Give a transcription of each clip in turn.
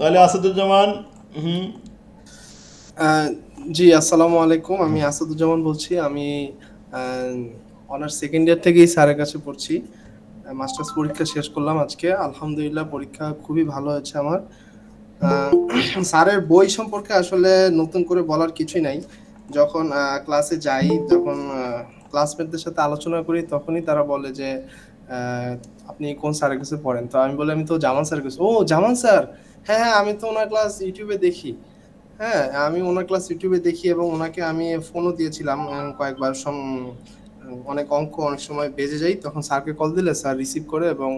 তাহলে আসাদুজ্জামান, হুম। জি, আসসালামু আলাইকুম। আমি আসাদুজ্জামান বলছি। আমি অনার্স সেকেন্ড ইয়ার থেকেই স্যারের কাছে পড়ছি। মাস্টার্স পরীক্ষা শেষ করলাম আজকে। আলহামদুলিল্লাহ, পরীক্ষা খুবই ভালো হয়েছে আমার। স্যারের বই সম্পর্কে আসলে নতুন করে বলার কিছুই নাই। যখন ক্লাসে যাই, যখন ক্লাসমেটদের সাথে আলোচনা করি, তখনই তারা বলে যে আপনি কোন স্যারের কাছে পড়েন? তো আমি বলি আমি তো জামান স্যারের কাছে ও, জামান স্যার! হ্যাঁ হ্যাঁ আমি তো ওনার ক্লাস ইউটিউবে দেখি। হ্যাঁ আমি ওনার ক্লাস ইউটিউবে দেখি এবং ওনাকে আমি ফোনও দিয়েছিলাম কয়েকবার সম, অনেক অঙ্ক অনেক সময় বেজে যাই তখন স্যারকে কল দিলে স্যার রিসিভ করে এবং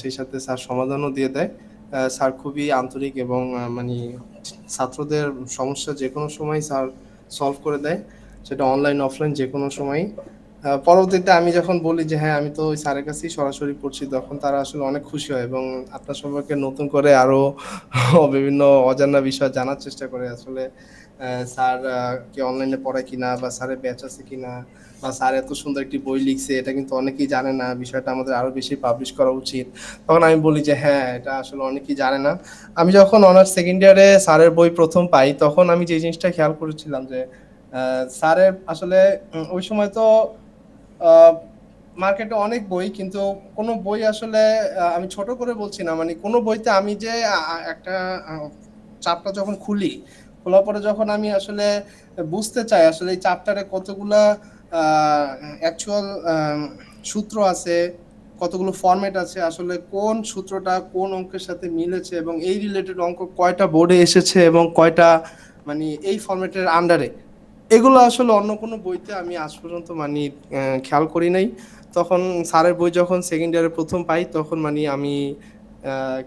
সেই সাথে স্যার সমাধানও দিয়ে দেয়। স্যার খুবই আন্তরিক এবং মানে ছাত্রদের সমস্যা যে কোনো সময় স্যার সলভ করে দেয়, সেটা অনলাইন অফলাইন যে কোনো সময়। পরবর্তীতে আমি যখন বলি যে হ্যাঁ আমি তো ওই স্যারের কাছেই সরাসরি পড়ছি, তখন তারা আসলে অনেক খুশি হয় এবং আপনার সম্পর্কে নতুন করে আরও বিভিন্ন অজানা বিষয় জানার চেষ্টা করে। আসলে স্যার কি অনলাইনে পড়ায় কিনা বা স্যারের ব্যাচ আছে কিনা বা স্যার এত সুন্দর একটি বই লিখছে, এটা কিন্তু অনেকেই জানে না। বিষয়টা আমাদের আরও বেশি পাবলিশ করা উচিত। তখন আমি বলি যে হ্যাঁ এটা আসলে অনেকেই জানে না। আমি যখন অনার্স সেকেন্ড ইয়ারে স্যারের বই প্রথম পাই, তখন আমি যে জিনিসটা খেয়াল করেছিলাম যে স্যারের আসলে ওই সময় তো মার্কেটে অনেক বই, কিন্তু কোনো বই আসলে আমি ছোট করে বলছি না মানে কোনো বইতে আমি যে একটা চাপটা যখন খুলি, খোলার পরে যখন আমি আসলে বুঝতে চাই, আসলে এই চাপটারে কতগুলা অ্যাকচুয়াল সূত্র আছে, কতগুলো ফরম্যাট আছে, আসলে কোন সূত্রটা কোন অঙ্কের সাথে মিলেছে এবং এই রিলেটেড অঙ্ক কয়টা বোর্ডে এসেছে এবং কয়টা মানে এই ফরম্যাটের আন্ডারে এগুলো আসলে অন্য কোনো বইতে আমি আজ পর্যন্ত মানে খেয়াল করি নাই। তখন স্যারের বই যখন সেকেন্ড ইয়ারে প্রথম পাই, তখন মানে আমি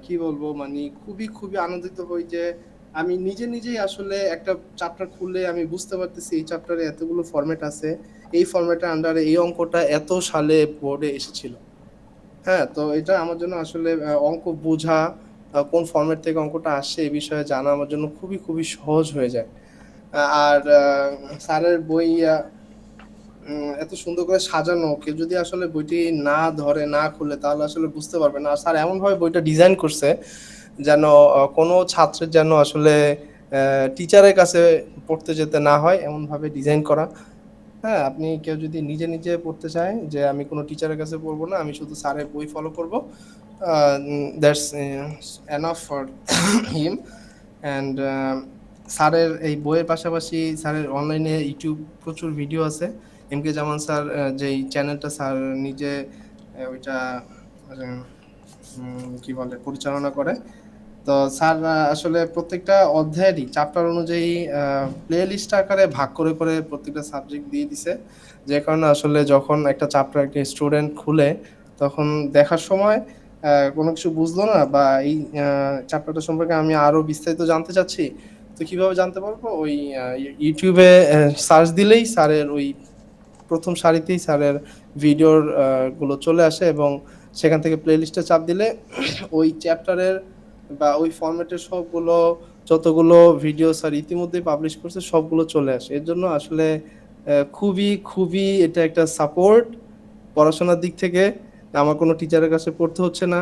কি বলব মানে খুবই খুবই আনন্দিত হই যে আমি নিজে নিজেই আসলে একটা চ্যাপ্টার খুললে আমি বুঝতে পারতেছি এই চ্যাপ্টারে এতগুলো ফরম্যাট আছে। এই ফরম্যাটের আন্ডারে এই অঙ্কটা এত সালে বোর্ডে এসেছিল। হ্যাঁ তো এটা আমার জন্য আসলে অঙ্ক বোঝা কোন ফরম্যাট থেকে অঙ্কটা আসছে এই বিষয়ে জানা আমার জন্য খুবই খুবই সহজ হয়ে যায়। আর স্যারের বই এত সুন্দর করে সাজানো, কেউ যদি আসলে বইটি না ধরে, না খুলে, তাহলে আসলে বুঝতে পারবে না। আর স্যার এমন ভাবে বইটা ডিজাইন করছে যেন কোনো ছাত্রের যেন আসলে টিচারের কাছে পড়তে যেতে না হয় এমন ভাবে ডিজাইন করা। হ্যাঁ আপনি কেউ যদি নিজে নিজে পড়তে চায় যে, আমি কোনো টিচারের কাছে পড়ব না, আমি শুধু স্যারের বই ফলো করব that's enough for him and স্যারের এই বইয়ের পাশাপাশি স্যারের অনলাইনে ইউটিউব প্রচুর ভিডিও আছে। এম কে জামান স্যার যেই চ্যানেলটা স্যার নিজে ওইটা কি বলে, পরিচালনা করে। তো স্যার আসলে প্রত্যেকটা অধ্যায়েরই চ্যাপ্টার অনুযায়ী প্লে লিস্ট আকারে ভাগ করে করে প্রত্যেকটা সাবজেক্ট দিয়ে দিছে। যে কারণে আসলে যখন একটা চ্যাপ্টার একটা স্টুডেন্ট খুলে, তখন দেখার সময় কোনো কিছু বুঝলো না বা এই চ্যাপ্টারটা সম্পর্কে আমি আরও বিস্তারিত জানতে চাচ্ছি তো কীভাবে জানতে পারব? ওই ইউটিউবে সার্চ দিলেই স্যারের ওই প্রথম সারিতেই স্যারের ভিডিওরগুলো চলে আসে এবং সেখান থেকে প্লে লিস্টে চাপ দিলে ওই চ্যাপ্টারের বা ওই ফরম্যাটের সবগুলো, যতগুলো ভিডিও স্যার ইতিমধ্যেই পাবলিশ করছে, সবগুলো চলে আসে। এর জন্য আসলে খুবই খুবই এটা একটা সাপোর্ট পড়াশোনার দিক থেকে। আমার কোনো টিচারের কাছে পড়তে হচ্ছে না।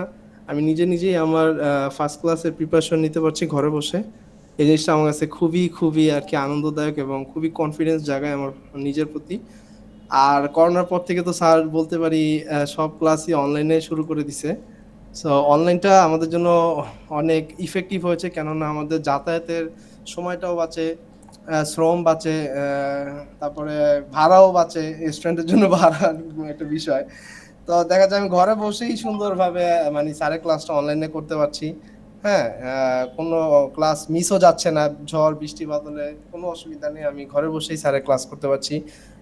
আমি নিজে নিজেই আমার ফার্স্ট ক্লাসের প্রিপারেশন নিতে পারছি ঘরে বসে। এই জিনিসটা আমার কাছে খুবই খুবই আর কি আনন্দদায়ক এবং খুবই কনফিডেন্স জাগায় আমার নিজের প্রতি। আর করোনার পর থেকে তো স্যার বলতে পারি সব ক্লাসই অনলাইনে শুরু করে দিছে। সো অনলাইনটা আমাদের জন্য অনেক ইফেক্টিভ হয়েছে, কেননা আমাদের যাতায়াতের সময়টাও বাঁচে শ্রম বাঁচে তারপরে ভাড়াও বাঁচে স্টুডেন্টের জন্য ভাড়া একটা বিষয়। তো দেখা যায় আমি ঘরে বসেই সুন্দরভাবে মানে স্যারের ক্লাসটা অনলাইনে করতে পারছি। হ্যাঁ কোনো ক্লাস মিসও যাচ্ছে না, ঝড়, বৃষ্টি, বাদলে কোনো অসুবিধা নেই, আমি ঘরে বসেই স্যারের ক্লাস করতে পারছি।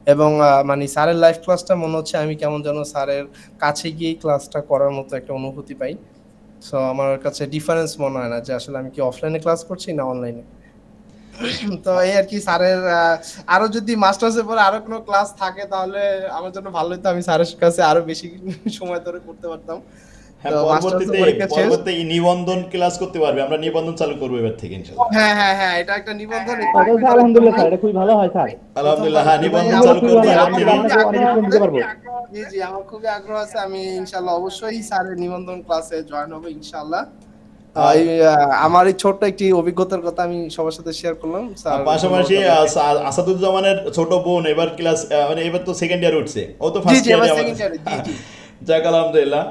এবং মানে স্যারের লাইভ ক্লাসটা মনে হচ্ছে আমি কেমন যেন স্যারের কাছে গিয়েই ক্লাসটা করার মতো একটা অনুভূতি পাই। সো আমার কাছে ডিফারেন্স মনে হয় না যে আসলে আমি কি অফলাইনে ক্লাস করছি না অনলাইনে তো এই আর কি স্যারের আরও যদি মাস্টার্সের পরে আরও কোনো ক্লাস থাকে তাহলে আমার জন্য ভালো হতো আমি স্যারের কাছে আরও বেশি সময় ধরে করতে পারতাম। পরবর্তীতে পরীক্ষা শেষ পরবর্তীতে এই নিবন্ধন ক্লাস করতে পারবে। আমরা নিবন্ধন চালু করব এবার থেকে ইনশাআল্লাহ হ্যাঁ হ্যাঁ হ্যাঁ এটা একটা নিবন্ধন আচ্ছা, আলহামদুলিল্লাহ স্যার এটা খুবই ভালো হয় স্যার। আলহামদুলিল্লাহ হ্যাঁ নিবন্ধন আমার চালু খুবই করে ভালো, দিয়ে আমি রাখতে আপনাকে অনেক কিছু দিতে পারব। জি জি আমার খুবই আগ্রহ আছে আমি ইনশাল্লাহ অবশ্যই স্যারের নিবন্ধন ক্লাসে জয়েন হব ইনশাল্লাহ। এই, আমার এই ছোট্ট একটি অভিজ্ঞতার কথা আমি সবার সাথে শেয়ার করলাম পাশাপাশি আসাদুজ্জামানের ছোট বোন এবার ক্লাস মানে এবার তো সেকেন্ড ইয়ার উঠছে। ও তো ফার্স্ট ইয়ারে যাক আলহামদুলিল্লাহ।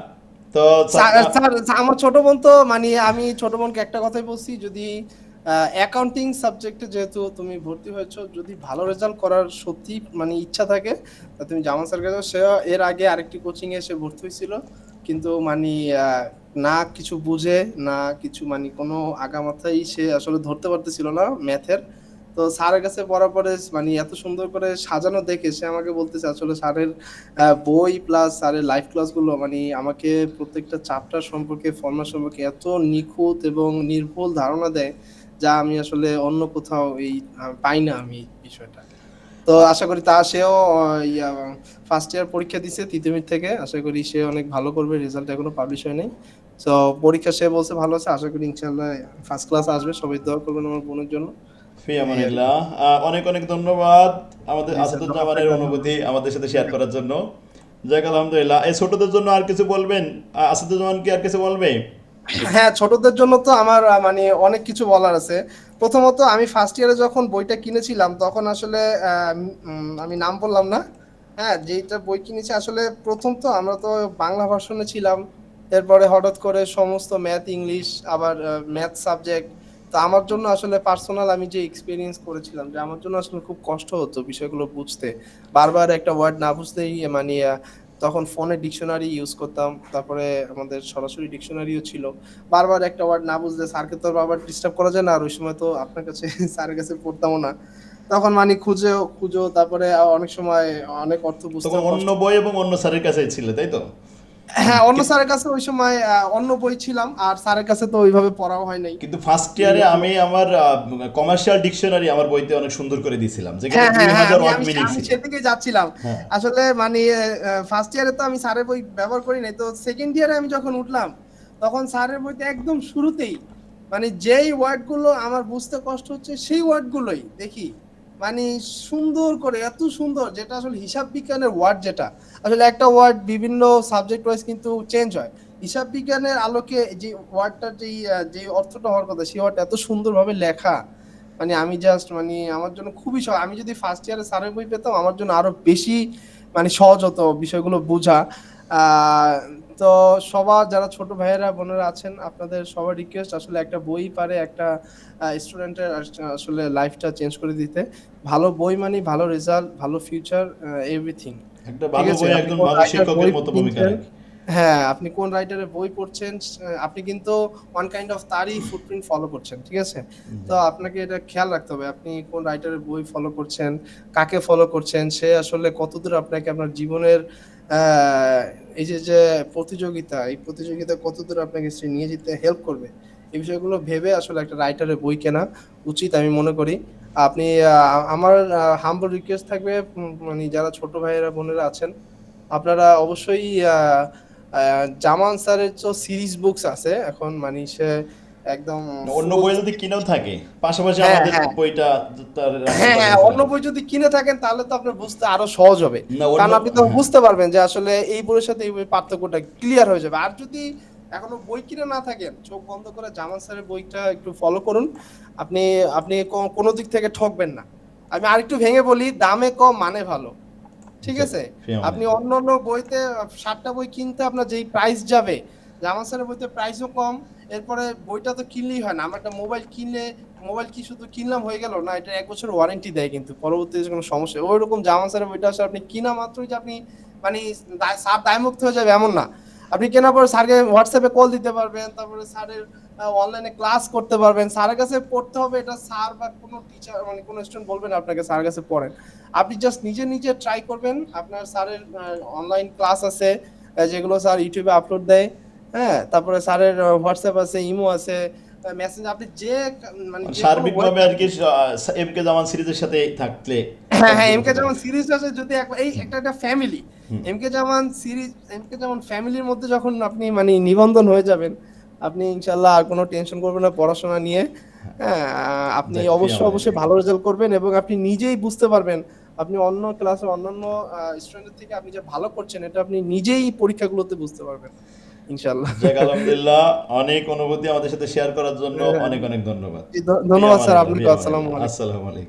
তো স্যার স্যার- স্যার, আমার ছোট বোন তো মানে আমি ছোট বোনকে একটা কথাই বলছি যদি অ্যাকাউন্টিং সাবজেক্টে যেহেতু তুমি ভর্তি হয়েছো যদি ভালো রেজাল্ট করার সত্যি মানে ইচ্ছা থাকে তুমি জামান স্যার কাছে সে এর আগে আরেকটি কোচিং এ সে ভর্তি হয়েছিল কিন্তু মানে না কিছু বুঝে না কিছু মানে কোনো আগামাথাই সে আসলে ধরতে পারতেছিল না ম্যাথের তো স্যারের কাছে পড়ার পরে মানে এত সুন্দর করে সাজানো দেখে সে আমাকে বলতেছে আসলে স্যারের বই প্লাস স্যারের লাইভ ক্লাসগুলো মানে আমাকে প্রত্যেকটা চ্যাপ্টার সম্পর্কে ফর্মুলা সম্পর্কে এত নিখুঁত এবং নির্ভুল ধারণা দেয় যা আমি আসলে অন্য কোথাও এই পাই না আমি বিষয়টা। তো আশা করি তা সেও ফার্স্ট ইয়ার পরীক্ষা দিছে তৃতীয় থেকে। আশা করি সে অনেক ভালো করবে রেজাল্ট এখনও পাবলিশ হয় নাই। তো পরীক্ষা সে বলছে ভালো আছে। আশা করি ইনশাল্লাহ ফার্স্ট ক্লাস আসবে। সবাই দোয়া করবেন আমার বোনের জন্য। ফি আমানিল্লাহ আহ, অনেক অনেক ধন্যবাদ আমাদের আসাদুজ্জামানের অনুভূতি আমাদের সাথে শেয়ার করার জন্য। যাক আলহামদুলিল্লাহ। এই ছোটদের জন্য আর কিছু বলবেন? আসাদুজ্জামান কি আর কিছু বলবে? হ্যাঁ ছোটদের জন্য তো আমার মানে অনেক কিছু বলার আছে। প্রথমত আমি ফার্স্ট ইয়ারে যখন বইটা কিনেছিলাম তখন আসলে আমি নাম বললাম না। হ্যাঁ যেটা বই কিনেছি আসলে প্রথম তো আমরা তো বাংলা ভার্সনে ছিলাম। এরপরে হঠাৎ করে সমস্ত ম্যাথ ইংলিশ আবার ম্যাথ সাবজেক্ট তো আমার জন্য আসলে পার্সোনাল আমি যে এক্সপিরিয়েন্স করেছিলাম যে আমার জন্য আসলে খুব কষ্ট হতো বিষয়গুলো বুঝতে। বারবার একটা ওয়ার্ড না বুঝতেই মানে তখন ফোনে ডিকশনারি ইউজ করতাম তারপরে আমাদের সরাসরি ডিকশনারিও ছিল। বারবার একটা ওয়ার্ড না বুঝলে স্যারকে তো বারবার ডিস্টার্ব করা যায় না আর ওই সময় তো আপনার কাছে স্যারের কাছে পড়তামও না। তখন মানে খুঁজে খুঁজো তারপরে অনেক সময় অনেক অর্থ বুঝতে অন্য বই এবং অন্য স্যারের কাছে ছিল তাই তো? হ্যাঁ অন্য স্যারের কাছে ওই সময় অন্য বই ছিলাম আর স্যারের কাছে তো ওইভাবে পড়াও হয় নাই। কিন্তু ফার্স্ট ইয়ারে আমি আমার কমার্শিয়াল ডিকশনারি আমার বইতে অনেক সুন্দর করে দিয়েছিলাম যেখানে হ্যাঁ হ্যাঁ হ্যাঁ ওয়ার্ড মিনিং ছিল। সেদিকে যাচ্ছিলাম। আসলে মানে ফার্স্ট ইয়ারে তো আমি স্যারের বই ব্যবহার করি নাই তো সেকেন্ড ইয়ারে আমি যখন উঠলাম তখন স্যারের বইতে একদম শুরুতেই মানে যেই ওয়ার্ডগুলো আমার বুঝতে কষ্ট হচ্ছে সেই ওয়ার্ডগুলোই দেখি। মানে সুন্দর করে, এত সুন্দর, যেটা আসলে হিসাব বিজ্ঞানের ওয়ার্ড যেটা, আসলে একটা ওয়ার্ড বিভিন্ন সাবজেক্ট ওয়াইজ কিন্তু চেঞ্জ হয়। হিসাব বিজ্ঞানের আলোকে যে ওয়ার্ডটা যেই, যে অর্থটা হওয়ার কথা, সেই ওয়ার্ডটা এত সুন্দরভাবে লেখা মানে আমি জাস্ট মানে আমার জন্য খুবই সহজ। আমি যদি ফার্স্ট ইয়ারে স্যারের বই পেতাম, আমার জন্য আরও বেশি মানে সহজ হতো বিষয়গুলো বোঝা। তো সবার যারা ছোট ভাইয়েরা বোনেরা আছেন আপনাদের সবার রিকোয়েস্ট আসলে একটা বই পারে একটা স্টুডেন্টের আসলে লাইফটা চেঞ্জ করে দিতে। ভালো বই মানে ভালো রেজাল্ট ভালো ফিউচার এভরিথিং একটা ভালো বই আপনি কোন ভালো writer শিক্ষকের বই মতো ভূমিকা রাখে। হ্যাঁ আপনি কোন রাইটারের বই পড়ছেন আপনি কিন্তু ওয়ান কাইন্ড অফ তারই ফুটপ্রিন্ট ফলো করছেন ঠিক আছে? তো আপনাকে এটা খেয়াল রাখতে হবে আপনি কোন রাইটারের বই ফলো করছেন কাকে ফলো করছেন সে আসলে কতদূর আপনাকে আপনার জীবনের এই যে যে প্রতিযোগিতা, এই প্রতিযোগিতা কতদূর আপনাকে নিয়ে যেতে হেল্প করবে? এই বিষয়গুলো ভেবে আসলে একটা রাইটারের বই কেনা উচিত আমি মনে করি। আপনি আমার হাম্বল রিকোয়েস্ট থাকবে মানে যারা ছোট ভাইয়েরা, বোনেরা আছেন, আপনারা অবশ্যই জামান স্যারের তো সিরিজ বুকস আছে। এখন মানে সে একদম অন্য বই যদি কিনেও থাকে পাশাপাশি হ্যাঁ, আমাদের হ্যাঁ। বইটা হ্যাঁ হ্যাঁ অন্য বই যদি কিনে থাকেন তাহলে তো আপনার বুঝতে আরও সহজ হবে। কারণ আপনি তো। বুঝতে পারবেন যে আসলে এই বইয়ের সাথে এই বইয়ের পার্থক্যটা ক্লিয়ার হয়ে যাবে। আর যদি এখনও বই কিনে না থাকেন চোখ বন্ধ করে জামান স্যারের বইটা একটু ফলো করুন। আপনি আপনি কোনো দিক থেকে ঠকবেন না। আমি আরেকটু ভেঙে বলি দামে কম মানে ভালো। ঠিক আছে? আপনি অন্য অন্য বইতে সাতটা বই কিনতে আপনার যেই প্রাইস যাবে জামান স্যারের বইতে প্রাইসও কম এরপরে বইটা তো কিনলেই হয় না। আমরা একটা মোবাইল কিনলে মোবাইল কি শুধু কিনলাম হয়ে গেল? না, এটা এক বছর ওয়ারেন্টি দেয় কিন্তু। পরবর্তীতে কোনো সমস্যা ওই রকম জামান স্যারের বইটা আসলে আপনি কিনা মাত্রই যে আপনি মানে স্যার দায়মুক্ত হয়ে যাবে এমন না। আপনি কেনার পর স্যারকে হোয়াটসঅ্যাপে কল দিতে পারবেন, তারপরে স্যারের অনলাইনে ক্লাস করতে পারবেন। স্যারের কাছে পড়তে হবে, এটা স্যার বা কোনো টিচার মানে কোনো স্টুডেন্ট বলবেন আপনাকে, স্যারের কাছে পড়েন। আপনি জাস্ট নিজে নিজে ট্রাই করবেন। আপনার স্যারের অনলাইন ক্লাস আছে যেগুলো স্যার ইউটিউবে আপলোড দেয়। হ্যাঁ তারপরে স্যারের হোয়াটসঅ্যাপ আছে ইমো আছে মেসেঞ্জ আপনি যে মানে সার্বিকভাবে আর কি এম কে জামান সিরিজের সাথে থাকলে। হ্যাঁ হ্যাঁ এমকে যেমন সিরিজ আছে যদি এই একটা একটা ফ্যামিলি এমকে যেমন সিরিজ এমকে যেমন ফ্যামিলির মধ্যে যখন আপনি মানে নিবন্ধন হয়ে যাবেন আপনি ইনশাল্লাহ আর কোনো টেনশন করবেন না পড়াশোনা নিয়ে। হ্যাঁ আপনি অবশ্যই অবশ্যই ভালো রেজাল্ট করবেন এবং আপনি নিজেই বুঝতে পারবেন আপনি অন্য ক্লাসে অন্যান্য স্টুডেন্টের থেকে আপনি যে ভালো করছেন এটা আপনি নিজেই পরীক্ষাগুলোতে বুঝতে পারবেন। ইনশাআল্লাহ। আলহামদুলিল্লাহ অনেক অনুভূতি আমাদের সাথে শেয়ার করার জন্য অনেক অনেক ধন্যবাদ। ধন্যবাদ স্যার আপনাকে আসসালামু আলাইকুম। আসসালামু আলাইকুম।